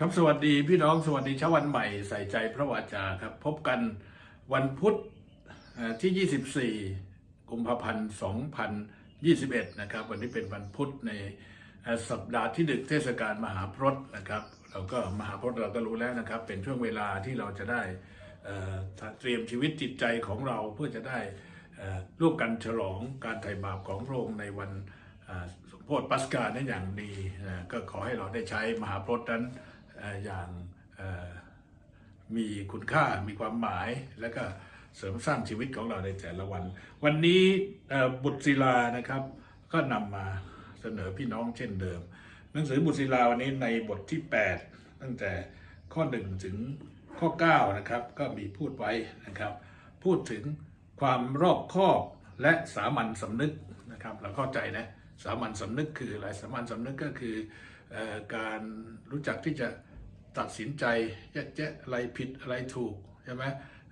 ครับสวัสดีพี่น้องสวัสดีเช้าวันใหม่ใส่ใจพระวาจาครับ พบกันวันพุธที่ 24 กุมภาพันธ์ 2021 นะครับ วันนี้เป็นวันพุธในสัปดาห์ที่ดึกเทศกาลมหาพรตนะครับ เราก็มหาพรตเราก็รู้แล้วนะครับ เป็นช่วงเวลาที่เราจะได้เตรียมชีวิตจิตใจของเราเพื่อจะได้ร่วมกันฉลองการไถ่บาปของพระองค์ในวันสมโพธิปัสกานั้นอย่างดีนะก็ขอให้เราได้ใช้มหาพรตนั้น อย่างมีคุณค่ามีความหมายและก็เสริมสร้างชีวิตของเราในแต่ละวัน วันนี้บุตรศิลานะครับก็นำมาเสนอพี่น้องเช่นเดิม หนังสือบุตรศิลาวันนี้ในบทที่ 8 ตั้งแต่ข้อ 1 ถึงข้อ 9 นะครับ ก็มีพูดไว้นะครับ พูดถึงความรอบคอบและสามัญสำนึกนะครับเราเข้าใจนะสามัญสำนึกคืออะไรสามัญสำนึกก็คือ การรู้จักที่จะตัดสินใจแยกแยะอะไรผิดอะไรถูกใช่ไหม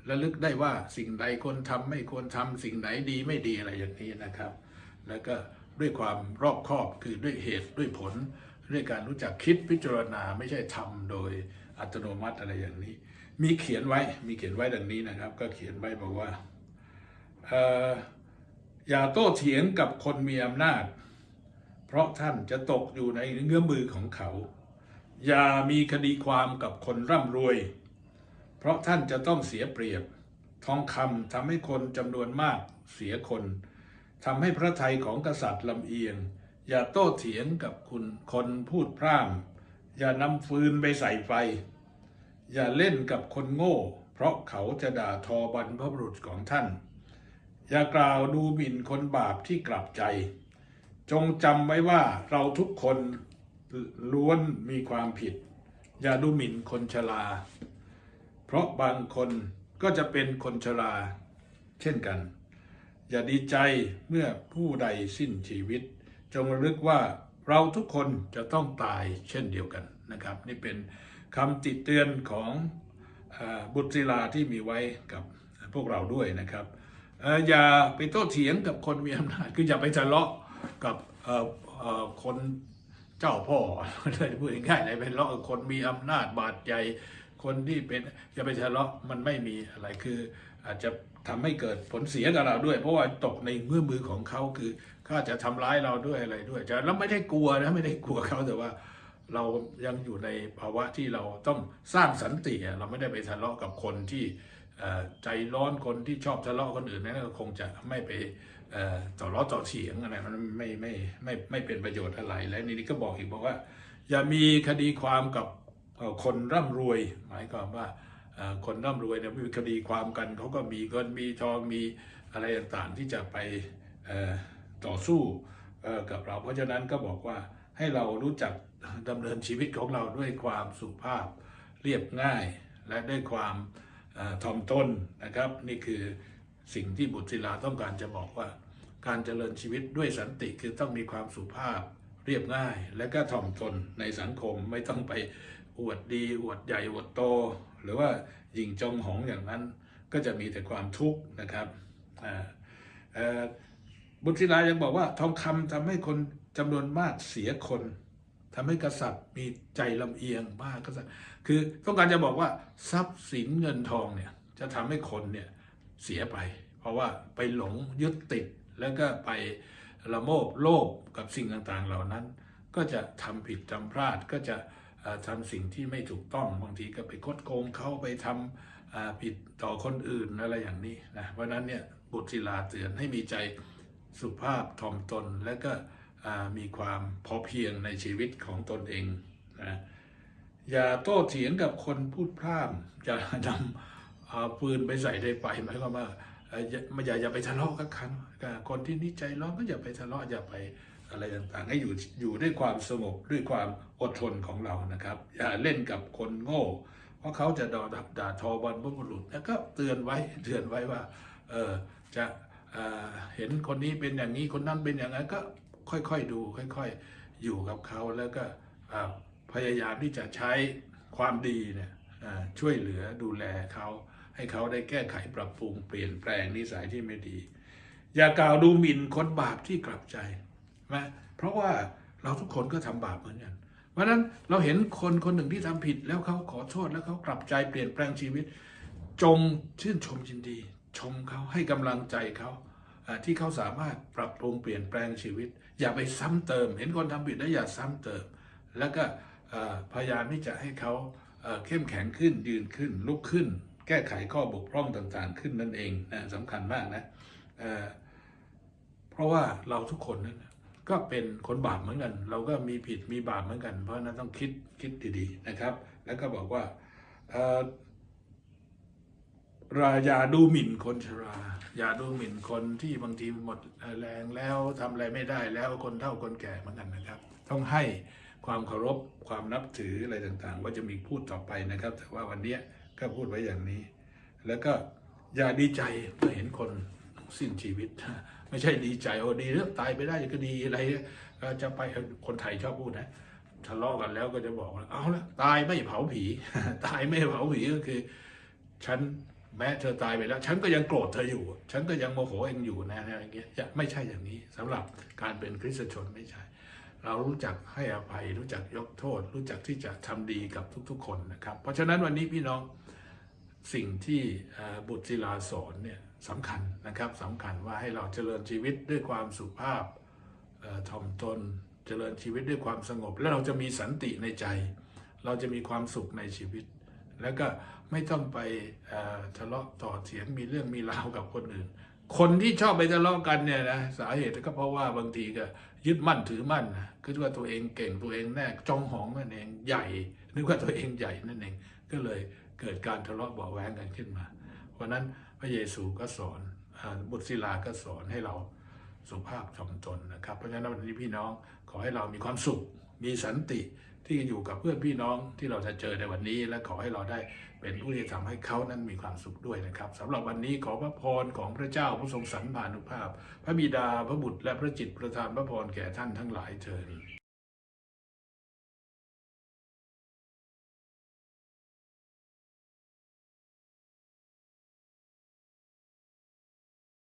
ระลึกได้ว่าสิ่งใดควรทำไม่ควรทำสิ่งไหนดีไม่ดีอะไรอย่างนี้นะครับ แล้วก็ด้วยความรอบคอบคือด้วยเหตุด้วยผล ด้วยการรู้จักคิดพิจารณาไม่ใช่ทำโดยอัตโนมัติอะไรอย่างนี้ มีเขียนไว้มีเขียนไว้ดังนี้นะครับ ก็เขียนไว้บอกว่าอออย่าโต้เถียงกับคนมีอำนาจ เพราะท่านจะตกอยู่ในเงื้อมือของเขา อย่ามีคดีความกับคนร่ำรวย เพราะท่านจะต้องเสียเปรียบ ทองคำทำให้คนจำนวนมากเสียคนทำให้พระทัยของกษัตริย์ลำเอียง อย่าโต้เถียงกับคุณคนพูดพร่ำอย่านำฟืนไปใส่ไฟ อย่าเล่นกับคนโง่ เพราะเขาจะด่าทอบรรพบุรุษของท่าน อย่ากล่าวดูหมิ่นคนบาปที่กลับใจ จงจำไว้ว่าเราทุกคนล้วนมีความผิด อย่าดูหมิ่นคนชรา เพราะบางคนก็จะเป็นคนชรา เช่นกัน อย่าดีใจเมื่อผู้ใดสิ้นชีวิต จงระลึกว่าเราทุกคนจะต้องตายเช่นเดียวกันนะครับ นี่เป็นคำติดเตือนของอบุตรศิลาที่มีไว้กับพวกเราด้วยนะครับเอ่ออย่าไปโต้เถียงกับคนมีอำนาจคืออย่าไปทะเลาะ กับคนเจ้าพ่อเลยพูดง่ายๆเลยไปทะเลาะกับคนมีอำนาจบาดใจคนที่เป็นอย่าไปทะเลาะมันไม่มีอะไรคือ อาจจะทำให้เกิดผลเสียกับเราด้วย เพราะว่าตกในเงื่อมือของเขาคือเขาอาจะทำร้ายเราด้วยอะไรด้วยจะแล้วไม่ได้กลัวนะไม่ได้กลัวเขาแต่ว่า เรายังอยู่ในภาวะที่เราต้องสร้างสันติเราไม่ได้ไปทะเลาะกับคนที่ใจร้อนคนที่ชอบทะเลาะคนอื่นนั่นก็คงจะไม่ไป ต่อล้อต่อเถียงอะไรมันไม่ไม่ไม่ไม่เป็นประโยชน์อะไรและนี่ก็บอกอีกบอกว่า อย่ามีคดีความกับคนร่ำรวย หมายความว่าคนร่ำรวยเนี่ยมีคดีความกันเขาก็มีเงินมีทองมีอะไรต่างๆที่จะไปต่อสู้กับเรา เพราะฉะนั้นก็บอกว่าให้เรารู้จักดำเนินชีวิตของเราด้วยความสุภาพเรียบง่าย และด้วยความอ่อถ่อมตนนะครับ นี่คือ สิ่งที่บุตรศิลาต้องการจะบอกว่า การเจริญชีวิตด้วยสันติคือต้องมีความสุภาพ เรียบง่าย และก็ถ่อมตนในสังคมไม่ต้องไปอวดดี อวดใหญ่ อวดโต หรือว่าหยิ่งจองหองอย่างนั้น ก็จะมีแต่ความทุกข์นะครับบุตรศิลายังบอกว่าทองคำทำให้คนจำนวนมากเสียคนทำให้กษัตริย์มีใจลำเอียงมากกษัตริย์คือต้องการจะบอกว่าทรัพย์สินเงินทองเนี่ยจะทำให้คนเนี่ย เสียไป เพราะว่าไปหลงยึดติดแล้วก็ไปละโมบโลภกับสิ่งต่างๆเหล่านั้น ก็จะทำผิดทำพลาดก็จะเอ่อทำสิ่งที่ไม่ถูกต้องบางทีก็ไปคดโกงเขาไปทำอ่าผิดต่อคนอื่นอะไรอย่างนี้นะเพราะนั้นเนี่ยบุตรศิลาเตือนให้มีใจสุภาพถ่อมตนและก็มีความพอเพียงในชีวิตของตนเองนะอย่าโต้เถียงกับคนพูดพร่ำอย่านำ เอาปืนไปใส่ในไฟหมายความว่าเอ่อย่าอย่าไปทะเลาะกับกันกับคนที่นิจใจร้อนก็อย่าไปทะเลาะอย่าไปอะไรต่างๆ ให้อยู่อยู่ด้วยความสงบด้วยความอดทนของเรานะครับ อย่าเล่นกับคนโง่ เพราะเขาจะด่าด่าทอบรรพบุรุษแล้วก็เตือนไว้เตือนไว้ว่าเออจะเออเห็นคนนี้เป็นอย่างนี้คนนั้นเป็นอย่างนั้นก็ค่อยๆดูค่อย ๆ อยู่กับเขาแล้วก็พยายามที่จะใช้ความดีเนี่ยช่วยเหลือดูแลเขา ให้เขาได้แก้ไขปรับปรุงเปลี่ยนแปลงนิสัยที่ไม่ดี อย่ากล่าวดูหมิ่นคนบาปที่กลับใจนะเพราะว่าเราทุกคนก็ทำบาปเหมือนกันเพราะนั้นเราเห็นคนคนหนึ่งที่ทำผิดแล้วเขาขอโทษแล้วเขากลับใจเปลี่ยนแปลงชีวิต จงชื่นชมยินดี ชมเขาให้กำลังใจเขาที่เขาสามารถปรับปรุงเปลี่ยนแปลงชีวิต อย่าไปซ้ำเติม เห็นคนทำผิดแล้วอย่าซ้ำเติม แล้วก็พยายามที่จะให้เขาเข้มแข็งขึ้นยืนขึ้นลุกขึ้น แก้ไขข้อบกพร่องต่างๆ ขึ้นนั่นเองนะสำคัญมากนะเเพราะว่าเราทุกคนนั้นก็เป็นคนบาปเหมือนกัน เราก็มีผิดมีบาปเหมือนกัน เพราะนั้นต้องคิดคิดดีๆนะครับ แล้วก็บอกว่าเอ่อราอย่าดูหมิ่นคนชรา อย่าดูหมิ่นคนที่บางทีหมดแรงแล้วทำอะไรไม่ได้แล้วคนเฒ่าคนแก่เหมือนกันนะครับ ต้องให้ความเคารพความนับถืออะไรต่างๆ ว่าจะมีพูดต่อไปนะครับ แต่ว่าวันเนี้ย ก็พูดไว้อย่างนี้ แล้วก็อย่าดีใจเมื่อเห็นคนสิ้นชีวิต ไม่ใช่ดีใจโอ้ดีเรื่องตายไปได้ก็ดีอะไรเอ่อจะไปคนไทยชอบพูดนะทะเลาะกันแล้วก็จะบอกว่าเอาละตายไม่เผาผี ตายไม่เผาผีก็คือ ฉันแม้เธอตายไปแล้ว ฉันก็ยังโกรธเธออยู่ ฉันก็ยังโมโหเองอยู่นะอะไรอย่างเงี้ยไม่ใช่อย่างนี้สำหรับการเป็นคริสตชนไม่ใช่ เรารู้จักให้อภัย รู้จักยกโทษ รู้จักที่จะทำดีกับทุกๆ คนนะครับ เพราะฉะนั้นวันนี้พี่น้องสิ่งที่บุตรศิลาสอนเนี่ยสำคัญนะครับสำคัญว่าให้เราเจริญชีวิตด้วยความสุภาพถ่อมตน เจริญชีวิตด้วยความสงบ และเราจะมีสันติในใจ เราจะมีความสุขในชีวิต แล้วก็ไม่ต้องไปทะเลาะต่อเถียงมีเรื่องมีราวกับคนอื่น คนที่ชอบไปทะเลาะกันเนี่ยนะสาเหตุก็เพราะว่าบางทีก็ ยึดมั่นถือมั่นนะคิดว่าตัวเองเก่งตัวเองแน่จองหองนั่นเองใหญ่ นึกว่าตัวเองใหญ่นั่นเอง ก็เลยเกิดการทะเลาะเบาแหวงกันขึ้นมา เพราะนั้นพระเยซูก็สอนอบุตรศิลาก็สอนให้เรา สุภาพถ่อมตนนะครับ เพราะฉะนั้นวันนี้พี่น้องขอให้เรามีความสุข มีสันติที่อยู่กับเพื่อนพี่น้องที่เราจะเจอในวันนี้ และขอให้เราได้เป็นผู้ที่จะทำให้เขานั้นมีความสุขด้วยนะครับสำหรับวันนี้ขอพระพรของพระเจ้าผู้ทรงสรรพานุภาพ พระบิดาพระบุตรและพระจิตประทานพระพรแก่ท่านทั้งหลายเถิด